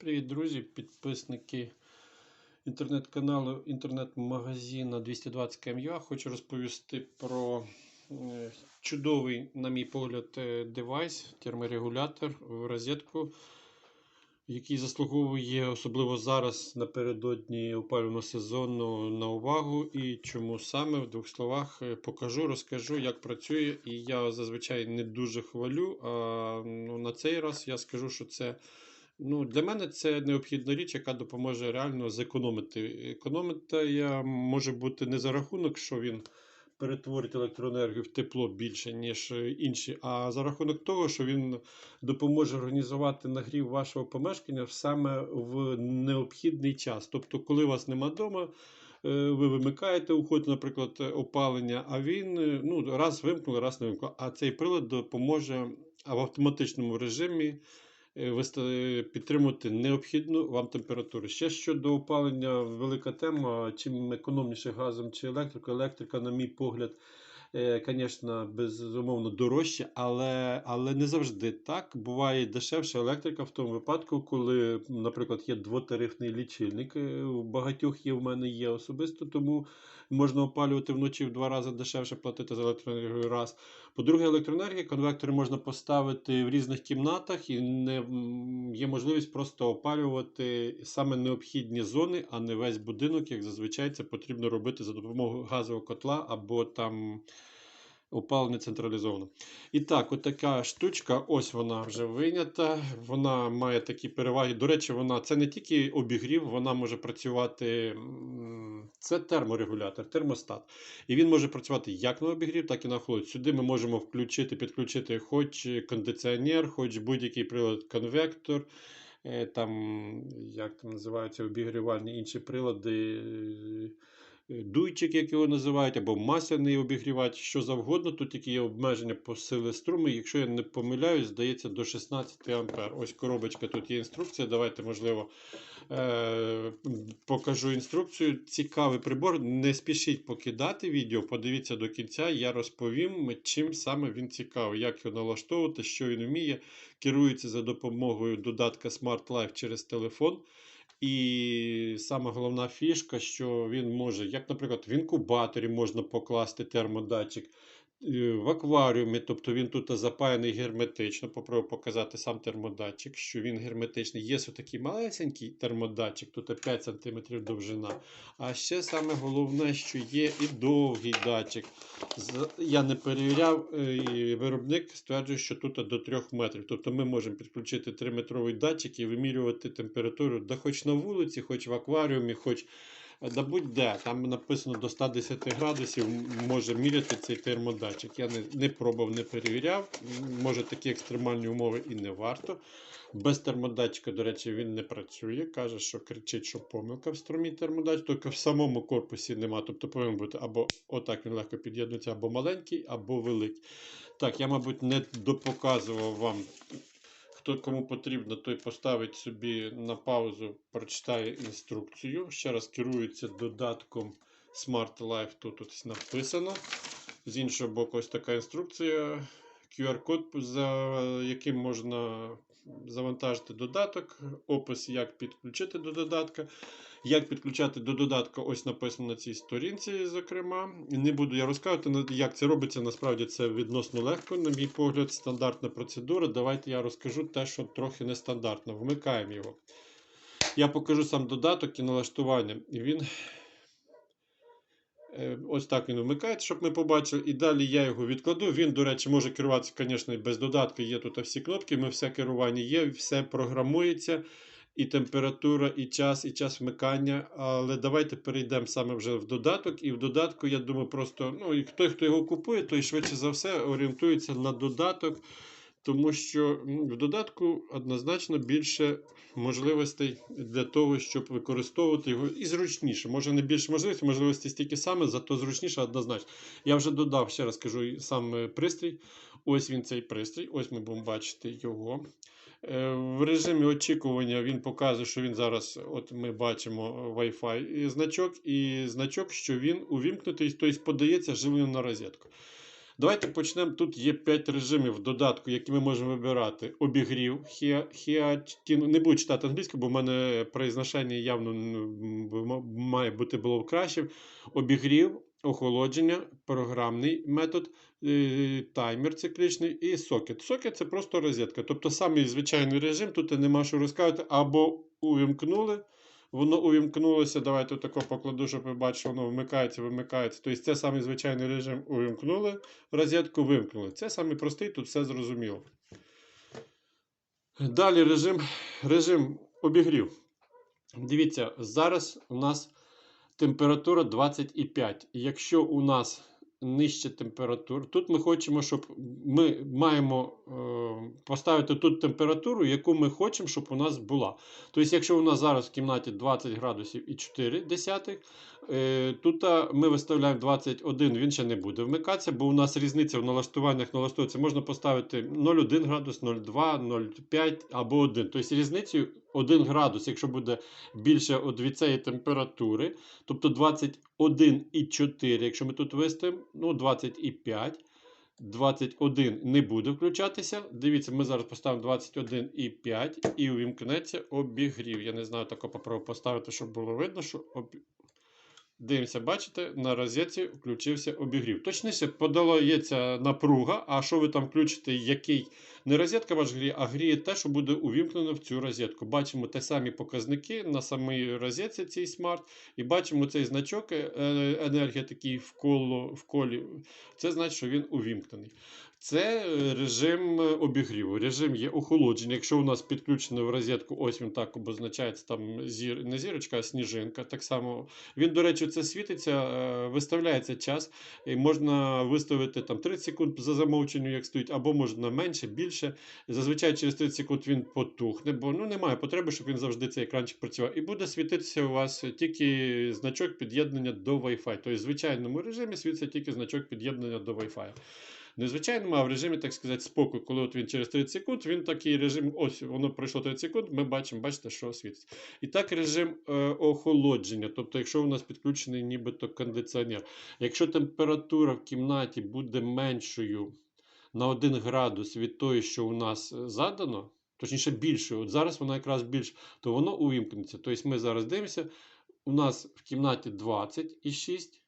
Привіт, друзі, підписники інтернет-каналу інтернет-магазина 220 КМЮА. Хочу розповісти про е, чудовий, на мій погляд, е, девайс, терморегулятор в розетку, який заслуговує особливо зараз напередодні опалювального сезону на увагу. І чому саме в двох словах е, покажу, розкажу, як працює. І я зазвичай не дуже хвалю. А ну, на цей раз я скажу, що це. Ну, Для мене це необхідна річ, яка допоможе реально зекономити. Економити я може бути не за рахунок, що він перетворить електроенергію в тепло більше, ніж інші, а за рахунок того, що він допоможе організувати нагрів вашого помешкання саме в необхідний час. Тобто, коли вас нема вдома, ви вимикаєте, уходите, наприклад, опалення, а він е, ну, раз вимкнув, раз не вимкнув. А цей прилад допоможе в автоматичному режимі. Е, підтримувати необхідну вам температуру. Ще щодо опалення, велика тема. Чим економніше газом чи електрика, електрика, на мій погляд, звісно, безумовно дорожче, але, але не завжди так. Буває дешевша електрика в тому випадку, коли, наприклад, є двотарифний лічильник. е, У багатьох є, в мене є особисто, тому можна опалювати вночі в два рази дешевше платити за електроенергію раз. По-друге, електроенергія, конвектори можна поставити в різних кімнатах і не є можливість просто опалювати саме необхідні зони, а не весь будинок, як зазвичай це потрібно робити за допомогою газового котла або там опалення централізовано. І так, от така штучка, ось вона вже вийнята. Вона має такі переваги. До речі, вона це не тільки обігрів, вона може працювати. Це терморегулятор, термостат. І він може працювати як на обігрів, так і на холод. Сюди ми можемо включити, підключити хоч кондиціонер, хоч будь-який прилад конвектор. е, Там, як там називаються обігрівальні інші прилади, дуйчик, як його називають, або масляний обігрівач, що завгодно. Тут тільки є обмеження по сили струму. Якщо я не помиляюсь, здається до 16 А. Ось коробочка, тут є інструкція. Давайте, можливо, е- покажу інструкцію. Цікавий прибор. Не спішіть покидати відео, подивіться до кінця, я розповім, чим саме він цікавий, як його налаштовувати, що він вміє. Керується за допомогою додатка Smart Life через телефон. І саме головна фішка, що він може, як, наприклад, в інкубаторі можна покласти термодатчик, в акваріумі, тобто він тут запаяний герметично. Попробую показати сам термодатчик, що він герметичний. Є такий малесенький термодатчик, тут 5 см довжина. А ще саме головне, що є і довгий датчик. Я не перевіряв, е, виробник стверджує, що тут до 3 метрів. Тобто ми можемо підключити 3-метровий датчик і вимірювати температуру, да хоч на вулиці, хоч в акваріумі, хоч е, да будь-де. Там написано до 110 градусів може міряти цей термодатчик. Я не, не пробував, не перевіряв. Може такі екстремальні умови і не варто. Без термодатчика, до речі, він не працює. Каже, що кричить, що помилка в струмі термодатчик, тільки в самому корпусі нема. Тобто повинен бути або отак він легко під'єднується, або маленький, або великий. Так, я, мабуть, не допоказував вам. Хто кому потрібно, той поставить собі на паузу, прочитає інструкцію. Ще раз керується додатком Smart Life. Тут ось написано. З іншого боку, ось така інструкція. QR-код, за яким можна завантажити додаток, опис, як підключити до додатка. Як підключати до додатка, ось написано на цій сторінці, зокрема. Не буду я розказувати, як це робиться. Насправді це відносно легко, на мій погляд, стандартна процедура. Давайте я розкажу те, що трохи нестандартно. Вмикаємо його. Я покажу сам додаток і налаштування. Він. Е, Ось так він вмикається, щоб ми побачили. І далі я його відкладу. Він, до речі, може керуватися, звісно, без додатку. Є тут всі кнопки, ми все керування є, все програмується. І температура, і час, і час вмикання. Але давайте перейдемо саме вже в додаток. І в додатку, я думаю, просто ну, і той, хто його купує, той швидше за все орієнтується на додаток. Тому що в додатку однозначно більше можливостей для того, щоб використовувати його і зручніше. Може не більше можливостей, можливості стільки саме, зато зручніше однозначно. Я вже додав, ще раз кажу, сам е, пристрій. Ось він цей пристрій. Ось ми будемо бачити його. Е, В режимі очікування він показує, що він зараз, от ми бачимо Wi-Fi значок, і значок, що він увімкнутий, тобто подається живлення на розетку. Давайте почнемо. Тут є 5 режимів додатку, які ми можемо вибирати. Обігрів, хіатін. Не буду читати англійську, бо в мене произношення явно має бути було краще. Обігрів, охолодження, програмний метод, е, таймер циклічний і сокет. Сокет це просто розетка. Тобто самий звичайний режим, тут нема що розказувати, або увімкнули. Воно увімкнулося. Давайте тако покладу, щоб ви бачили, воно вмикається, вимикається. Тобто це самий звичайний режим увімкнули, розетку вимкнули. Це самий простий, тут все зрозуміло. Далі режим, режим обігрів. Дивіться, зараз у нас температура 25. Якщо у нас нижча температура, тут ми хочемо, щоб ми маємо е, поставити тут температуру, яку ми хочемо, щоб у нас була. Тобто, якщо у нас зараз в кімнаті 20 градусів і 4 десятих, е, тут ми виставляємо 21, він ще не буде вмикатися, бо у нас різниця в налаштуваннях налаштовується. Можна поставити 0,1 градус, 0,2, 0,5 або 1. Тобто різницю 1 градус, якщо буде більше від цієї температури, тобто 21,4, якщо ми тут виставимо, ну 25. 21 не буде включатися. Дивіться, ми зараз поставимо 21,5 і увімкнеться обігрів. Я не знаю, тако попробую поставити, щоб було видно, що. Дивимося, бачите, на розетці включився обігрів. Точніше, подається напруга, а що ви там включите, який не розетка ваш гріє, а гріє те, що буде увімкнено в цю розетку. Бачимо те самі показники на самій розетці цій смарт. І бачимо цей значок е, енергія такий в, коло, в колі. Це значить, що він увімкнений. Це е, режим обігріву. Режим є охолодження. Якщо у нас підключено в розетку, ось він так обозначається, там зір, не зірочка, а сніжинка. Так само він, до речі, це світиться, е, виставляється час. І можна виставити там 30 секунд за замовченню, як стоїть, або можна менше, більше. Зазвичай через 30 секунд він потухне, бо ну, немає потреби, щоб він завжди цей екранчик працював. І буде світитися у вас тільки значок під'єднання до Wi-Fi. Тобто, в звичайному режимі світиться тільки значок під'єднання до Wi-Fi. Незвичайному, а в режимі, так сказати, спокою, коли от він через 30 секунд, він такий режим, ось воно пройшло 30 секунд, ми бачимо, бачите, що світиться. І так режим е, охолодження. Тобто, якщо у нас підключений нібито кондиціонер. Якщо температура в кімнаті буде меншою на 1 градус від тої, що у нас е, задано, точніше більшою, от зараз вона якраз більше, то воно увімкнеться. Тобто ми зараз дивимося, у нас в кімнаті 26.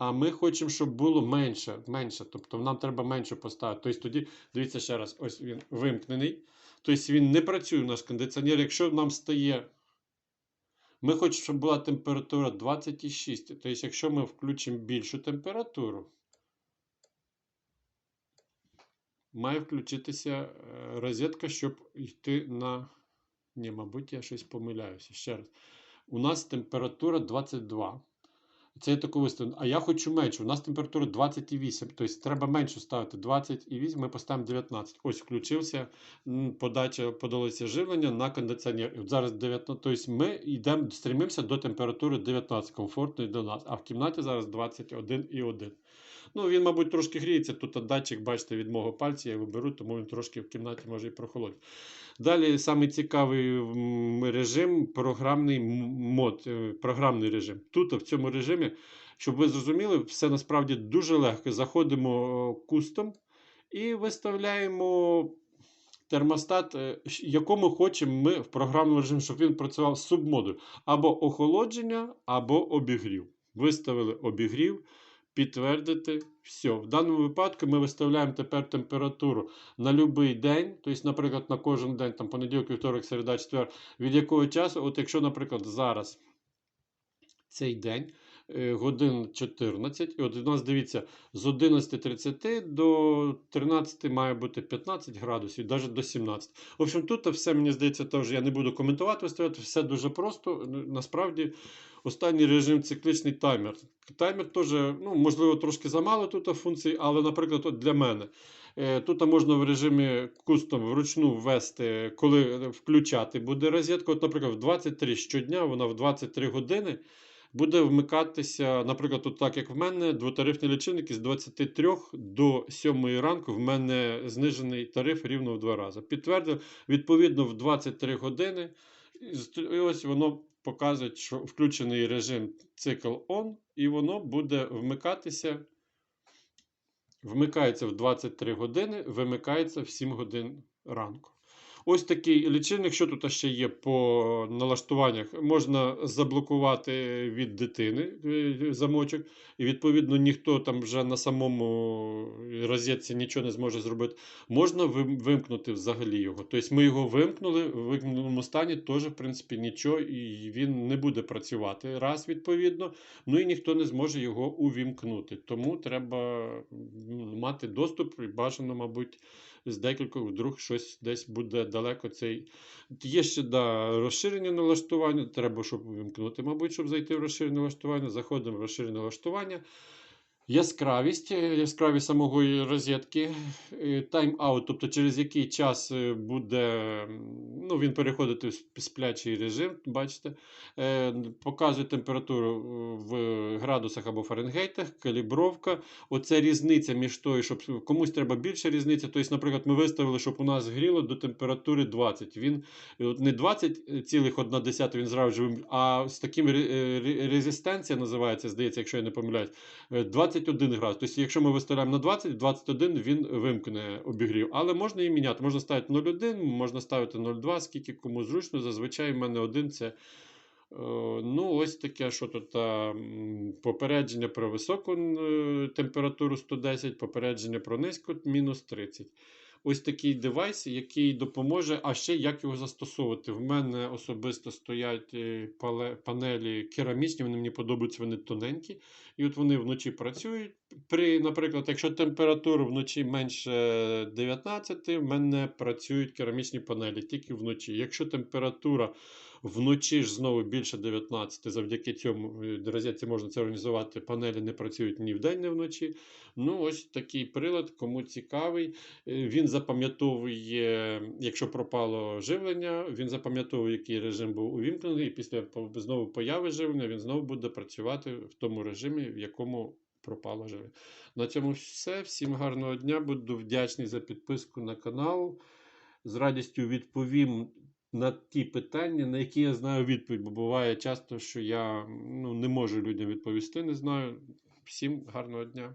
А ми хочемо, щоб було менше. менше. Тобто нам треба менше поставити. Тобто тоді, дивіться ще раз, ось він вимкнений. Тобто він не працює у наш кондиціонер. Якщо нам стає. Ми хочемо, щоб була температура 26. Тобто, якщо ми включимо більшу температуру, має включитися е, розетка, щоб йти на. Ні, мабуть, я щось помиляюся. Ще раз. У нас температура 22. Це я таку виставлю. А я хочу менше. У нас температура 28. Тобто треба менше ставити 28, ми поставимо 19. Ось включився подача, подалося живлення на кондиціонер. Зараз 19. Тобто ми йдемо, стремимося до температури 19, комфортної для нас. А в кімнаті зараз 21,1. Ну, він, мабуть, трошки гріється. Тут датчик, бачите, від мого пальця я його беру, тому він трошки в кімнаті може і прохолодить. Далі самий цікавий режим програмний мод, е, програмний режим. Тут в цьому режимі, щоб ви зрозуміли, все насправді дуже легко. Заходимо кустом і виставляємо. Термостат, е, якому хочемо ми в програмному режимі, щоб він працював субмодуль. Або охолодження, або обігрів. Виставили обігрів підтвердити все. В даному випадку ми виставляємо тепер температуру на будь-який день, тобто, наприклад, на кожен день, там понеділок, вівторок, середа, четвер, від якого часу, от якщо, наприклад, зараз цей день. Е, годин 14. І от у нас дивіться, з 11.30 до 13 має бути 15 градусів, навіть до 17. В общем, тут все, мені здається, теж я не буду коментувати, виставляти, все дуже просто. Насправді, останній режим циклічний таймер. Таймер теж, ну, можливо, трошки замало тут функцій, але, наприклад, от для мене. Е, тут можна в режимі кустом вручну ввести, коли включати буде розетка. От, Наприклад, в 23 щодня, вона в 23 години буде вмикатися, наприклад, от так як в мене, двотарифний лічильник із 23 до 7 ранку в мене знижений тариф рівно в два рази. Підтвердив, відповідно, в 23 години. І ось воно показує, що включений режим цикл ON, і воно буде вмикатися Вмикається в 23 години, вимикається в 7 годин ранку. Ось такий лічильник, що тут ще є по налаштуваннях. Можна заблокувати від дитини е, замочок, і відповідно ніхто там вже на самому розетці нічого не зможе зробити. Можна вимкнути взагалі його. Тобто ми його вимкнули, в вимкненому стані теж, в принципі, нічого, і він не буде працювати раз, відповідно. Ну і ніхто не зможе його увімкнути. Тому треба мати доступ і бажано, мабуть, з декількох, вдруг щось десь буде далеко цей. Є ще да, розширення налаштування. Треба, щоб увімкнути, мабуть, щоб зайти в розширене налаштування. Заходимо в розширене налаштування. Яскравість, е, яскравість самого розетки, е, тайм-аут, тобто через який час е, буде ну, він переходити в сплячий режим, бачите, показує температуру в градусах або Фаренгейтах, калібровка. Оце різниця між тою, щоб комусь треба більша різниця. Тобто, наприклад, ми виставили, щоб у нас гріло до температури 20. Він не 20,1 він зразу а з таким ре- ре- резистенція називається, здається, якщо я не помиляюсь. Е, 21 градус. Тобто, якщо ми виставляємо на 20, 21 він вимкне обігрів. Але можна і міняти. Можна ставити 0,1, можна ставити 0,2, скільки кому зручно. Зазвичай в мене один це. е, Ну, ось таке, що тут попередження про високу е, температуру 110, попередження про низьку мінус 30. Ось такий девайс, який допоможе, а ще як його застосовувати. В мене особисто стоять е, панелі керамічні, вони мені подобаються, вони тоненькі. І от вони вночі працюють. При, наприклад, якщо температура вночі менше 19, в мене працюють керамічні панелі тільки вночі. Якщо температура вночі ж знову більше 19, завдяки цьому е, розетці можна це організувати. Панелі не працюють ні вдень, ні вночі. Ну, ось такий прилад, кому цікавий. Е, Він запам'ятовує, якщо пропало живлення, він запам'ятовує, який режим був увімкнений, і після знову появи живлення він знову буде працювати в тому режимі, в якому пропало живлення. На цьому все. Всім гарного дня. Буду вдячний за підписку на канал. З радістю відповім на ті питання, на які я знаю відповідь, бо буває часто, що я ну, не можу людям відповісти, не знаю. Всім гарного дня.